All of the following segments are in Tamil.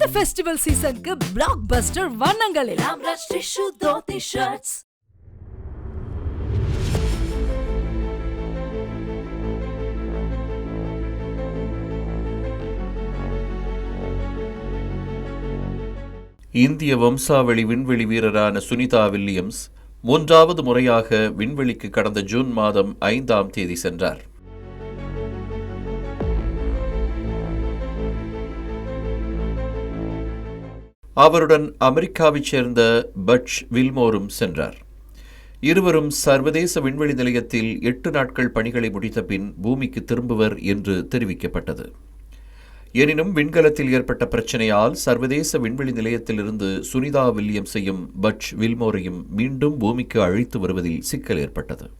இந்த ஃபெஸ்டிவல் சீசனுக்கு பிளாக் பஸ்டர் வண்ணங்களில். ராம்ராஜ் டிஷ்யூ தோத்தி ஷர்ட்ஸ் இந்திய வம்சாவளி விண்வெளி வீரரான சுனிதா வில்லியம்ஸ் மூன்றாவது முறையாக விண்வெளிக்கு கடந்த ஜூன் மாதம் ஐந்தாம் தேதி சென்றார். அவருடன் அமெரிக்காவைச் சேர்ந்த பட்ச் வில்மோரும் சென்றார். இருவரும் சர்வதேச விண்வெளி நிலையத்தில் எட்டு நாட்கள் பணிகளை முடித்த பின் பூமிக்கு திரும்புவர் என்று தெரிவிக்கப்பட்டது. எனினும் விண்கலத்தில் ஏற்பட்ட பிரச்சனையால் சர்வதேச விண்வெளி நிலையத்திலிருந்து சுனிதா வில்லியம்ஸையும் பட்ச் வில்மோரையும் மீண்டும் பூமிக்கு அழைத்து வருவதில் சிக்கல் ஏற்பட்டது.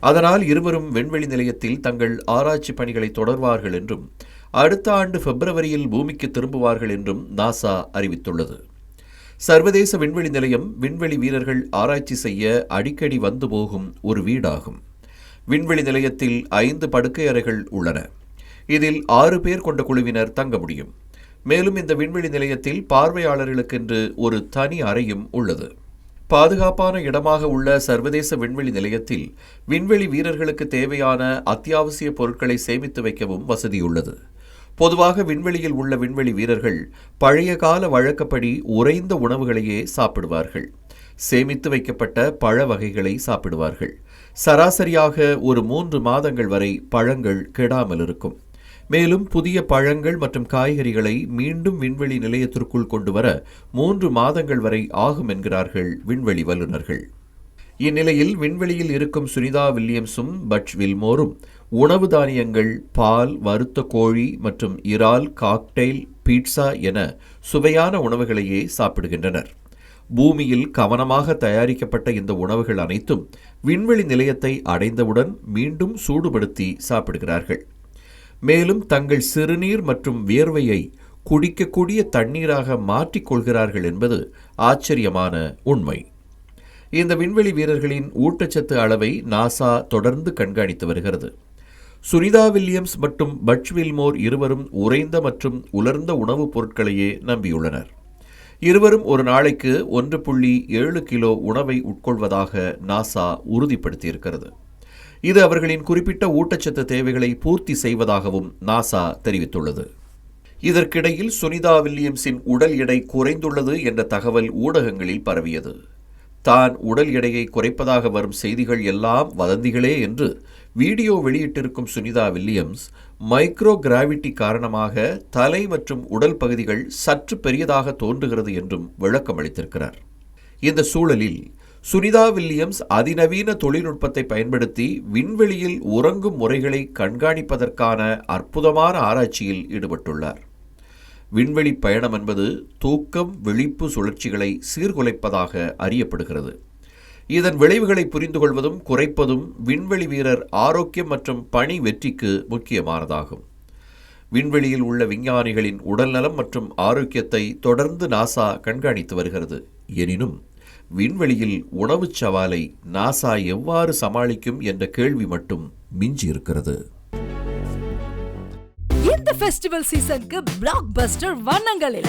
அதனால் இருவரும் விண்வெளி நிலையத்தில் தங்கள் ஆராய்ச்சி பணிகளை தொடர்வார்கள் என்றும் அடுத்த ஆண்டு பிப்ரவரியில் பூமிக்கு திரும்புவார்கள் என்றும் நாசா அறிவித்துள்ளது. சர்வதேச விண்வெளி நிலையம் விண்வெளி வீரர்கள் ஆராய்ச்சி செய்ய அடிக்கடி வந்து போகும் ஒரு வீடாகும். விண்வெளி நிலையத்தில் ஐந்து படுக்கை அறைகள் உள்ளன. இதில் ஆறு பேர் கொண்ட குழுவினர் தங்க முடியும். மேலும் இந்த விண்வெளி நிலையத்தில் பார்வையாளர்களுக்கென்று ஒரு தனி அறையும் உள்ளது. பாதுகாப்பான இடமாக உள்ள சர்வதேச விண்வெளி நிலையத்தில் விண்வெளி வீரர்களுக்கு தேவையான அத்தியாவசிய பொருட்களை சேமித்து வைக்கவும் வசதியுள்ளது. பொதுவாக விண்வெளியில் உள்ள விண்வெளி வீரர்கள் பழைய கால வழக்கப்படி உறைந்த உணவுகளையே சாப்பிடுவார்கள். சேமித்து வைக்கப்பட்ட பழ வகைகளை சாப்பிடுவார்கள். சராசரியாக ஒரு மூன்று மாதங்கள் வரை பழங்கள் கெடாமல் இருக்கும். மேலும் புதிய பழங்கள் மற்றும் காய்கறிகளை மீண்டும் விண்வெளி நிலையத்திற்குள் கொண்டு வர மூன்று மாதங்கள் வரை ஆகும் என்கிறார்கள் விண்வெளி வல்லுநர்கள். இந்நிலையில் விண்வெளியில் இருக்கும் சுனிதா வில்லியம்ஸும் பட்ச் வில்மோரும் உணவு தானியங்கள் பால் வறுத்த கோழி மற்றும் இறால் காக்டெயில் பீட்சா என சுவையான உணவுகளையே சாப்பிடுகின்றனர். பூமியில் கவனமாக தயாரிக்கப்பட்ட இந்த உணவுகள் அனைத்தும் விண்வெளி நிலையத்தை அடைந்தவுடன் மீண்டும் சூடுபடுத்தி சாப்பிடுகிறார்கள். மேலும் தங்கள் சிறுநீர் மற்றும் வியர்வையை குடிக்கக்கூடிய தண்ணீராக மாற்றிக்கொள்கிறார்கள் என்பது ஆச்சரியமான உண்மை. இந்த விண்வெளி வீரர்களின் ஊட்டச்சத்து அளவை நாசா தொடர்ந்து கண்காணித்து வருகிறது. சுனிதா வில்லியம்ஸ் மற்றும் பட்ச் வில்மோர் இருவரும் உறைந்த மற்றும் உலர்ந்த உணவுப் பொருட்களையே நம்பியுள்ளனர். இருவரும் ஒரு நாளைக்கு ஒன்று புள்ளி ஏழு கிலோ உணவை உட்கொள்வதாக நாசா உறுதிப்படுத்தியிருக்கிறது. இது அவர்களின் குறிப்பிட்ட ஊட்டச்சத்து தேவைகளை பூர்த்தி செய்வதாகவும் நாசா தெரிவித்துள்ளது. இதற்கிடையில் சுனிதா வில்லியம்ஸின் உடல் எடை குறைந்துள்ளது என்ற தகவல் ஊடகங்களில் பரவியது. தான் உடல் எடையை குறைப்பதாக வரும் செய்திகள் எல்லாம் வதந்திகளே என்று வீடியோ வெளியிட்டிருக்கும் சுனிதா வில்லியம்ஸ் மைக்ரோ கிராவிட்டி காரணமாக தலை மற்றும் உடல் பகுதிகள் சற்று பெரியதாக தோன்றுகிறது என்றும் விளக்கம் அளித்திருக்கிறார். இந்த சூழலில் சுனிதா வில்லியம்ஸ் அதிநவீன தொழில்நுட்பத்தை பயன்படுத்தி விண்வெளியில் உறங்கும் முறைகளை கண்காணிப்பதற்கான அற்புதமான ஆராய்ச்சியில் ஈடுபட்டுள்ளார். விண்வெளி பயணம் என்பது தூக்கம் விழிப்பு சுழற்சிகளை சீர்குலைப்பதாக அறியப்படுகிறது. இதன் விளைவுகளை புரிந்து கொள்வதும் குறைப்பதும் விண்வெளி வீரர் ஆரோக்கியம் மற்றும் பணி வெற்றிக்கு முக்கியமானதாகும். விண்வெளியில் உள்ள விஞ்ஞானிகளின் உடல்நலம் மற்றும் ஆரோக்கியத்தை தொடர்ந்து நாசா கண்காணித்து வருகிறது. எனினும் விண்வெளியில் உணவுச் சவாலை நாசா எவ்வாறு சமாளிக்கும் என்ற கேள்வி மட்டும் மிஞ்சி இருக்கிறது இந்த ஃபெஸ்டிவல் சீசனுக்கு பிளாக் பஸ்டர் வண்ணங்களில்